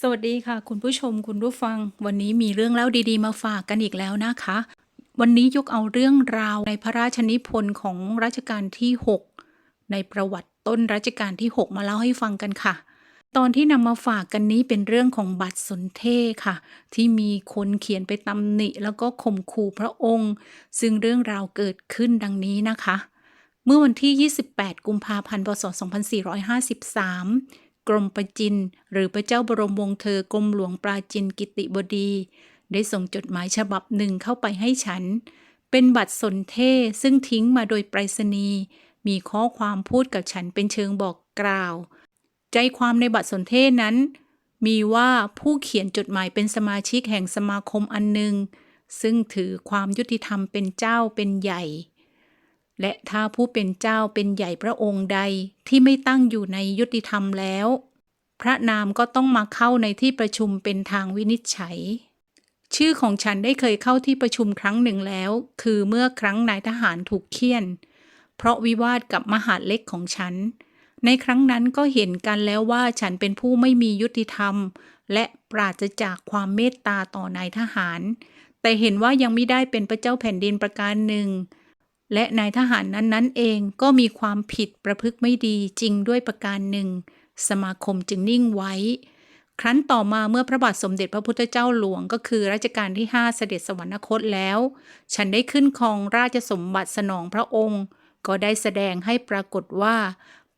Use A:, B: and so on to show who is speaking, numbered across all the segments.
A: สวัสดีค่ะ คุณผู้ชมคุณผู้ฟัง วันนี้มีเรื่องเล่าดีๆ มาฝากกันอีกแล้วนะคะ วันนี้ยกเอาเรื่องราวในพระราชนิพนธ์ของรัชกาลที่ 6 ในประวัติต้นรัชกาลที่ 6 มาเล่าให้ฟังกันค่ะ ตอนที่นำมาฝากกันนี้เป็นเรื่องของบัตรสนเทค่ะ ที่มีคนเขียนไปตำหนิ แล้วก็ข่มขู่พระองค์ ซึ่งเรื่องราวเกิดขึ้นดังนี้นะคะ เมื่อวันที่ 28 กุมภาพันธ์พศ 2453 กรมประจิน หรือพระเจ้าบรมวงศ์เธอกรมหลวงปราจินกิติบดี ได้ส่งจดหมายฉบับหนึ่งเข้าไปให้ฉัน เป็นบัตรสนเทซึ่งทิ้งมาโดยไปรษณีย์มีข้อความพูดกับฉันเป็นเชิงบอกกล่าว ใจความในบัตรสนเทนั้น มีว่าผู้เขียนจดหมายเป็นสมาชิกแห่งสมาคมอันหนึ่งซึ่งถือความยุติธรรมเป็นเจ้าเป็นใหญ่ และถ้าผู้เป็นเจ้าเป็นใหญ่พระองค์ใดที่ไม่ตั้งอยู่ในยุติธรรมแล้ว พระนามก็ต้องมาเข้าในที่ประชุมเป็นทางวินิจฉัย ชื่อของฉันได้เคยเข้าที่ประชุมครั้งหนึ่งแล้ว คือเมื่อครั้งนายทหารถูกเคี่ยน เพราะวิวาทกับมหาดเล็กของฉัน ในครั้งนั้นก็เห็นกันแล้วว่าฉันเป็นผู้ไม่มียุติธรรม และปราศจากความเมตตาต่อนายทหาร แต่เห็นว่ายังไม่ได้เป็นพระเจ้าแผ่นดินประการหนึ่ง และนายทหารนั้นๆเองก็มีความผิดประพฤติไม่ดีจริงด้วยประการหนึ่ง สมาคมจึงนิ่งไว้ ครั้นต่อมาเมื่อพระบาทสมเด็จพระพุทธเจ้าหลวงก็คือรัชกาลที่ 5 เสด็จสวรรคตแล้ว ฉันได้ขึ้นครองราชสมบัติสนองพระองค์ ก็ได้แสดงให้ปรากฏว่า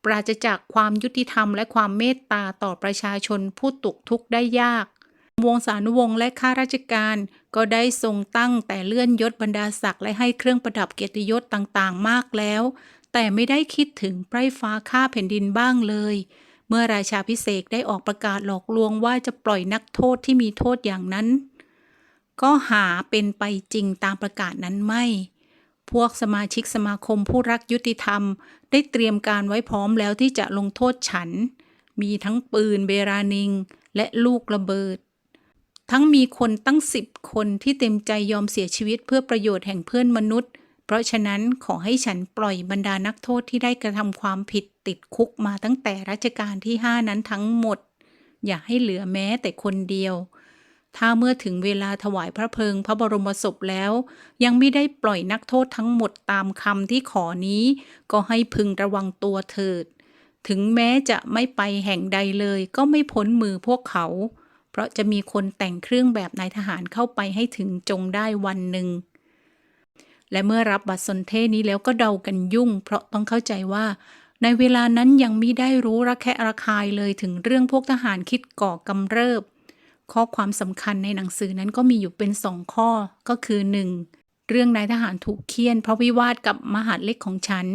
A: ปราศจากความยุติธรรมและความเมตตาต่อประชาชนผู้ตกทุกข์ได้ยาก วงศานุวงศ์และข้าราชการ ก็ได้ทรงตั้งแต่เลื่อนยศบรรดาศักดิ์และให้เครื่องประดับเกียรติยศต่างๆ มากแล้ว แต่ไม่ได้คิดถึงไพร่ฟ้าข้าแผ่นดินบ้างเลย เมื่อราชาพิเศษได้ออกประกาศหลอกลวงว่าจะปล่อยนักโทษที่มีโทษอย่างนั้น ก็หาเป็นไปจริงตามประกาศนั้นไม่ พวกสมาชิกสมาคมผู้รักยุติธรรม ได้เตรียมการไว้พร้อมแล้วที่จะลงโทษฉัน มีทั้งปืนเบรานิง และลูกระเบิด ทั้งมีคนตั้งสิบคนที่เต็มใจยอมเสียชีวิตเพื่อประโยชน์แห่งเพื่อนมนุษย์ เพราะฉะนั้นขอให้ฉันปล่อยบรรดานักโทษที่ได้กระทำความผิดติดคุกมาตั้งแต่รัชกาลที่ห้านั้นทั้งหมด อย่าให้เหลือแม้แต่คนเดียว ถ้าเมื่อถึงเวลาถวายพระเพลิงพระบรมศพแล้ว ยังไม่ได้ปล่อยนักโทษทั้งหมดตามคำที่ขอนี้ ก็ให้พึงระวังตัวเถิด ถึงแม้จะไม่ไปแห่งใดเลยก็ไม่พ้นมือพวกเขา ราะจะมีคนแต่งเครื่องแบบนายทหารเข้าไปให้ถึงจงได้วันหนึ่ง และเมื่อรับบัตรสนเทศนี้แล้วก็เดากันยุ่ง เพราะต้องเข้าใจว่า ในเวลานั้นยังมิได้รู้ระแคะระคายเลยถึงเรื่องพวกทหารคิดก่อกำเริบ ข้อความสำคัญในหนังสือนั้นก็มีอยู่เป็นสองข้อ ก็คือ 1. เรื่องนายทหารถูกเคี่ยน เพราะวิวาทกับมหาดเล็กของฉัน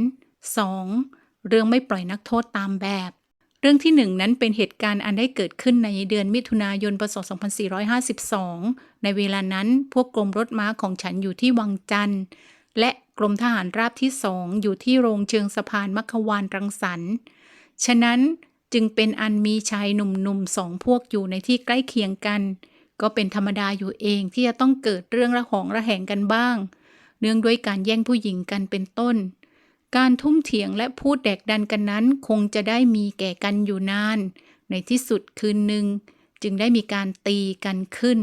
A: 2. เรื่องไม่ปล่อยนักโทษตามแบบ เรื่องที่หนึ่งนั้นเป็นเหตุการณ์อันได้เกิดขึ้นในเดือนมิถุนายนพศ 2452 ในเวลานั้นพวกกรมรถม้าของฉันอยู่ที่วังจันทร์ และกรมทหารราบที่สองอยู่ที่โรงเชิงสะพานมัคควานรังสรรค์ ฉะนั้นจึงเป็นอันมีชายหนุ่มๆสองพวกอยู่ในที่ใกล้เคียงกัน ก็เป็นธรรมดาอยู่เองที่จะต้องเกิดเรื่องระหองระแหงกันบ้าง เนื่องด้วยการแย่งผู้หญิงกันเป็นต้น การทุ่มเถียงและพูดแดกดันกันนั้น คงจะได้มีแก่กันอยู่นาน ในที่สุดคืนหนึ่ง จึงได้มีการตีกันขึ้น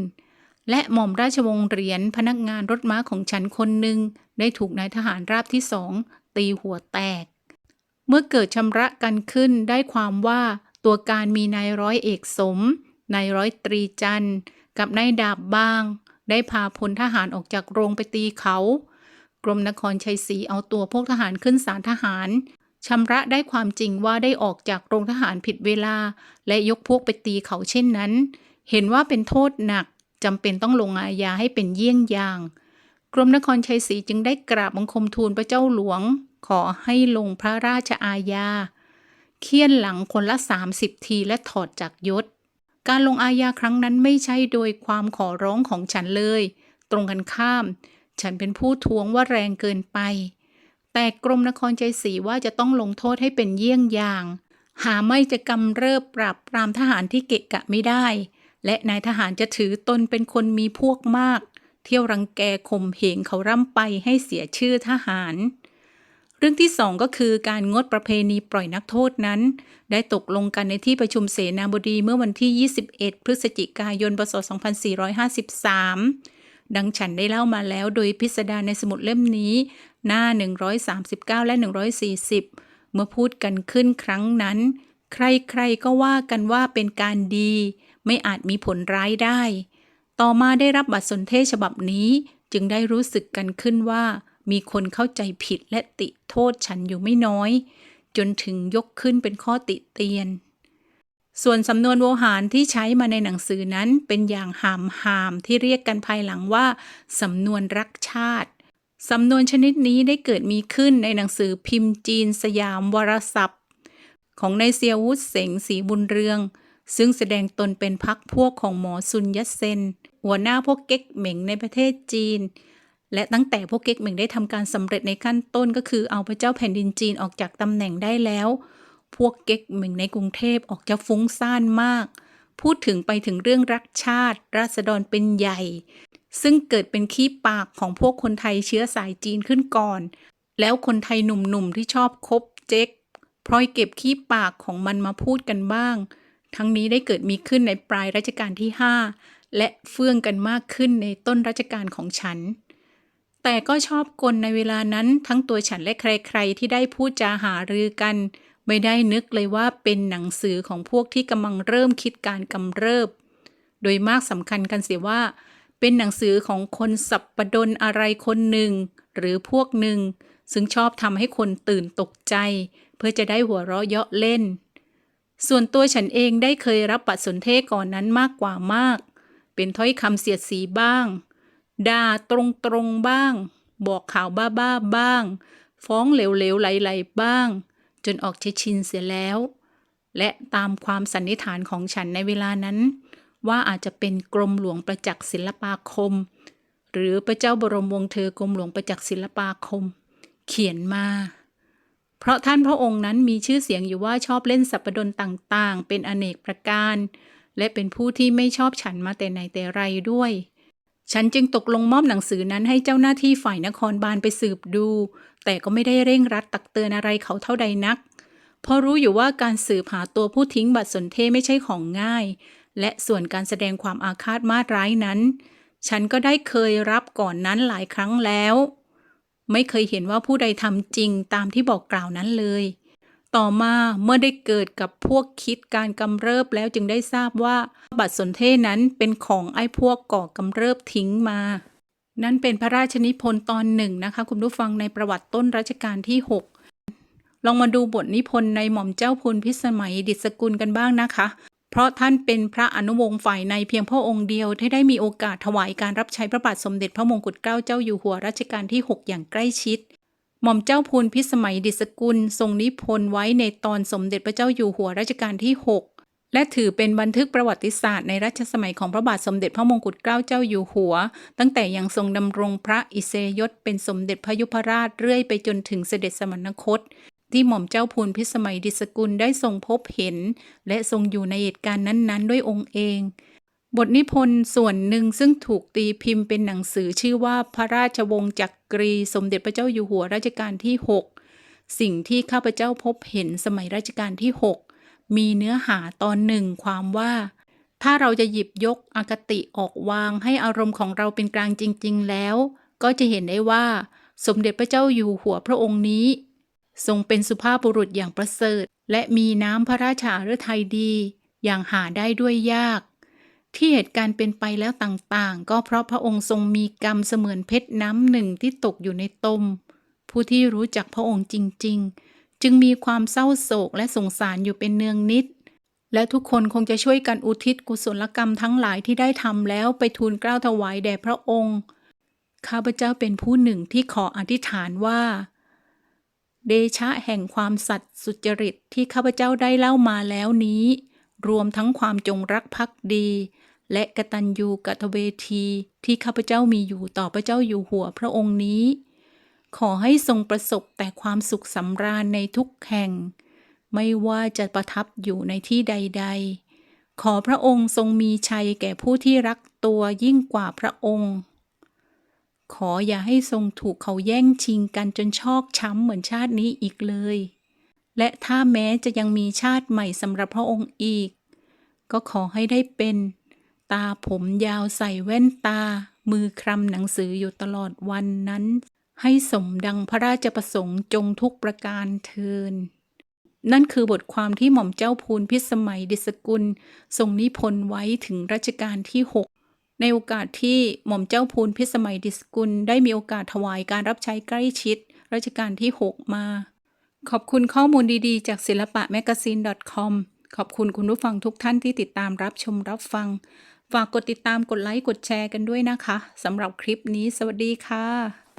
A: และหม่อมราชวงศ์เหรียญพนักงานรถม้าของฉันคนหนึ่ง ได้ถูกนายทหารราบที่สองตีหัวแตก เมื่อเกิดชำระกันขึ้นได้ความว่าตัวการมีนายร้อยเอกสม นายร้อยตรีจันทร์กับนายดาบบ้าง ได้พาพลทหารออกจากโรงไปตีเขา กรมนครชัยศรีเอาตัวพวกทหารขึ้นศาลทหารชำระได้ความจริงว่าได้ออกจากโรงทหารผิดเวลา และยกพวกไปตีเขาเช่นนั้น เห็นว่าเป็นโทษหนักจำเป็นต้องลงอาญาให้เป็นเยี่ยงอย่าง กรมนครชัยศรีจึงได้กราบบังคมทูลพระเจ้าหลวง ขอให้ลงพระราชอาญาเคี่ยนหลังคนละ 30 ทีและถอดจากยศ การลงอาญาครั้งนั้นไม่ใช่โดยความขอร้องของฉันเลย ตรงกันข้าม ฉันเป็นผู้ท้วงว่าแรงเกินไป แต่กรมนครใจศรีว่าจะต้องลงโทษให้เป็นเยี่ยงอย่าง หาไม่จะกำเริบปราบปรามทหารที่เกะกะไม่ได้ และนายทหารจะถือตนเป็นคนมีพวกมาก เที่ยวรังแกข่มเหงเขาร่ำไปให้เสียชื่อทหารเรื่องที่สองก็คือการงดประเพณีปล่อยนักโทษนั้น ได้ตกลงกันในที่ประชุมเสนาบดีเมื่อวันที่ 21 พฤศจิกายน พศ 2453 ดังฉันได้เล่ามาแล้วโดยพิสดารในสมุดเล่มนี้ หน้า 139 และ 140 เมื่อพูดกันขึ้นครั้งนั้น ใครๆก็ว่ากันว่าเป็นการดี ไม่อาจมีผลร้ายได้ ต่อมาได้รับบัตรสนเทศฉบับนี้จึงได้รู้สึกกันขึ้นว่า มีคนเข้าใจผิดและติโทษฉันอยู่ไม่น้อย จนถึงยกขึ้นเป็นข้อติเตียน ส่วนสำนวนโวหารที่ใช้มาในหนังสือนั้นเป็นอย่างหามหามที่เรียกกันภายหลังว่า สำนวนรักชาติ สำนวนชนิดนี้ได้เกิดมีขึ้นในหนังสือพิมพ์จีนสยามวรศัพท์ ของนายเซียวุฒิเสงศรีบุญเรือง ซึ่งแสดงตนเป็นพักพวกของหมอซุนยัตเซน หัวหน้าพวกเก๊กเหม่งในประเทศจีน และตั้งแต่พวกเก๊กเหม่งได้ทำการสำเร็จในขั้นต้นก็คือเอาพระเจ้าแผ่นดินจีนออกจากตำแหน่งได้แล้ว พวกเก๊กเหม่งในกรุงเทพออกจะฟุ้งซ่านมาก พูดถึงไปถึงเรื่องรักชาติ ราษฎรเป็นใหญ่ ซึ่งเกิดเป็นขี้ปากของพวกคนไทยเชื้อสายจีนขึ้นก่อน แล้วคนไทยหนุ่มๆที่ชอบคบเจ๊กพลอยเก็บขี้ปากของมันมาพูดกันบ้าง ทั้งนี้ได้เกิดมีขึ้นในปลายรัชกาลที่ 5 และเฟื่องกันมากขึ้นในต้นรัชกาลของฉัน แต่ก็ชอบกลในเวลานั้นทั้งตัวฉันและใครๆที่ได้พูดจาหารือกัน ไม่ได้นึกเลยว่าเป็นหนังสือของพวกที่กำลังเริ่มคิดการกำเริบ โดยมากสำคัญกันเสียว่า เป็นหนังสือของคนสับประดนอะไรคนหนึ่ง หรือพวกหนึ่ง ซึ่งชอบทำให้คนตื่นตกใจ เพื่อจะได้หัวเราะเยาะเล่น ส่วนตัวฉันเองได้เคยรับบัตรสนเทศก่อนนั้นมากกว่ามาก เป็นถ้อยคำเสียดสีบ้างด่าตรงๆบ้าง บอกข่าวบ้าๆบบ้าง ฟ้องเหลวๆไหลๆบ้าง จนออกจะชินเสียแล้ว และตามความสันนิษฐานของฉันในเวลานั้น ว่าอาจจะเป็นกรมหลวงประจักษ์ศิลปาคม หรือพระเจ้าบรมวงศ์เธอกรมหลวงประจักษ์ศิลปาคม เขียนมา เพราะท่านพระองค์นั้นมีชื่อเสียงอยู่ว่าชอบเล่นสัปดนต่างๆ เป็นอเนกประการ และเป็นผู้ที่ไม่ชอบฉันมาแต่ไหนแต่ไรด้วยฉันจึงตกลงมอบหนังสือนั้นให้เจ้าหน้าที่ฝ่ายนครบาลไปสืบดู แต่ก็ไม่ได้เร่งรัดตักเตือนอะไรเขาเท่าใดนัก เพราะรู้อยู่ว่าการสืบหาตัวผู้ทิ้งบัตรสนเทศไม่ใช่ของง่าย และส่วนการแสดงความอาฆาตมาร้ายนั้น ฉันก็ได้เคยรับก่อนนั้นหลายครั้งแล้ว ไม่เคยเห็นว่าผู้ใดทำจริงตามที่บอกกล่าวนั้นเลย ต่อมาเมื่อได้เกิดกับพวกคิดการกำเริบแล้วจึงได้ทราบว่าบัตรสนเทศนั้นเป็นของไอ้พวกก่อกำเริบทิ้งมา นั่นเป็นพระราชนิพนธ์ตอนหนึ่งนะคะ คุณผู้ฟังในประวัติต้นรัชกาลที่ 6 ลองมาดูบทนิพนธ์ในหม่อมเจ้าพูนพิสมัยดิษกุลกันบ้างนะคะ เพราะท่านเป็นพระอนุวงศ์ฝ่ายในเพียงพระองค์เดียวที่ได้มีโอกาสถวายการรับใช้พระบาทสมเด็จพระมงกุฎเกล้าเจ้าอยู่หัวรัชกาลที่ 6 อย่างใกล้ชิด หม่อมเจ้าพูนพิสมัยดิษกุล ทรงนิพนธ์ไว้ในตอนสมเด็จพระเจ้าอยู่หัวรัชกาลที่ 6 และถือเป็นบันทึกประวัติศาสตร์ในรัชสมัยของพระบาทสมเด็จพระมงกุฎเกล้าเจ้าอยู่หัว ตั้งแต่ยังทรงดำรงพระอิสริยศเป็นสมเด็จพระยุพราชเรื่อยไปจนถึงเสด็จสมณคต ที่หม่อมเจ้าพูนพิสมัยดิษกุลได้ทรงพบเห็น และทรงอยู่ในเหตุการณ์นั้นๆ ด้วยองค์เอง บทนิพนธ์ส่วนหนึ่งซึ่งถูกตีพิมพ์เป็นหนังสือชื่อว่าพระราชวงศ์จักรี สมเด็จพระเจ้าอยู่หัวรัชกาลที่ 6 สิ่งที่ข้าพเจ้าพบเห็นสมัยรัชกาลที่ 6 มีเนื้อหาตอนหนึ่งความว่า ถ้าเราจะหยิบยกอคติออกวางให้อารมณ์ของเราเป็นกลางจริง ๆ แล้ว ก็จะเห็นได้ว่า สมเด็จพระเจ้าอยู่หัวพระองค์นี้ ทรงเป็นสุภาพบุรุษอย่างประเสริฐ และมีน้ำพระราชาฤทัยดี อย่างหาได้ด้วยยาก ที่เหตุการณ์เป็นไปแล้วต่างๆ ก็เพราะพระองค์ทรงมีกรรมเสมือนเพชรน้ำหนึ่งที่ตกอยู่ในตมผู้ที่รู้จักพระองค์จริง ๆ จึงมีความเศร้าโศกและสงสารอยู่เป็นเนืองนิด และทุกคนคงจะช่วยกันอุทิศกุศลกรรมทั้งหลายที่ได้ทำแล้วไปทูลเกล้าถวายแด่พระองค์ข้าพเจ้าเป็นผู้หนึ่งที่ขออธิษฐานว่า เดชะแห่งความสัตย์สุจริตที่ข้าพเจ้าได้เล่ามาแล้วนี้ รวมทั้งความจงรักภักดี และกตัญญูกตเวทีที่ข้าพเจ้ามีอยู่ต่อพระเจ้าอยู่หัวพระองค์นี้ ขอให้ทรงประสบแต่ความสุขสำราญในทุกแห่ง ไม่ว่าจะประทับอยู่ในที่ใด ๆ ขอพระองค์ทรงมีชัยแก่ผู้ที่รักตัวยิ่งกว่าพระองค์ ขออย่าให้ทรงถูกเขาแย่งชิงกันจนชอกช้ำเหมือนชาตินี้อีกเลย และถ้าแม้จะยังมีชาติใหม่สำหรับพระองค์อีก ก็ขอให้ได้เป็น ตาผมยาวใส่แว่นตา มือคลำหนังสืออยู่ตลอดวันนั้น ให้สมดังพระราชประสงค์จงทุกประการเทิน นั่นคือบทความที่หม่อมเจ้าพูนพิสมัยดิสกุลทรงนิพนธ์ไว้ถึงรัชกาลที่ 6 ในโอกาสที่หม่อมเจ้าพูนพิสมัยดิสกุลได้มีโอกาสถวายการรับใช้ใกล้ชิด รัชกาลที่ 6 มา ขอบคุณข้อมูลดีๆ จากศิลปะแมกซีน .com ขอบคุณคุณผู้ฟังทุกท่านที่ติดตามรับชมรับฟัง ฝากกดติดตามกดไลค์กดแชร์กันด้วยนะคะสำหรับคลิปนี้ สวัสดีค่ะ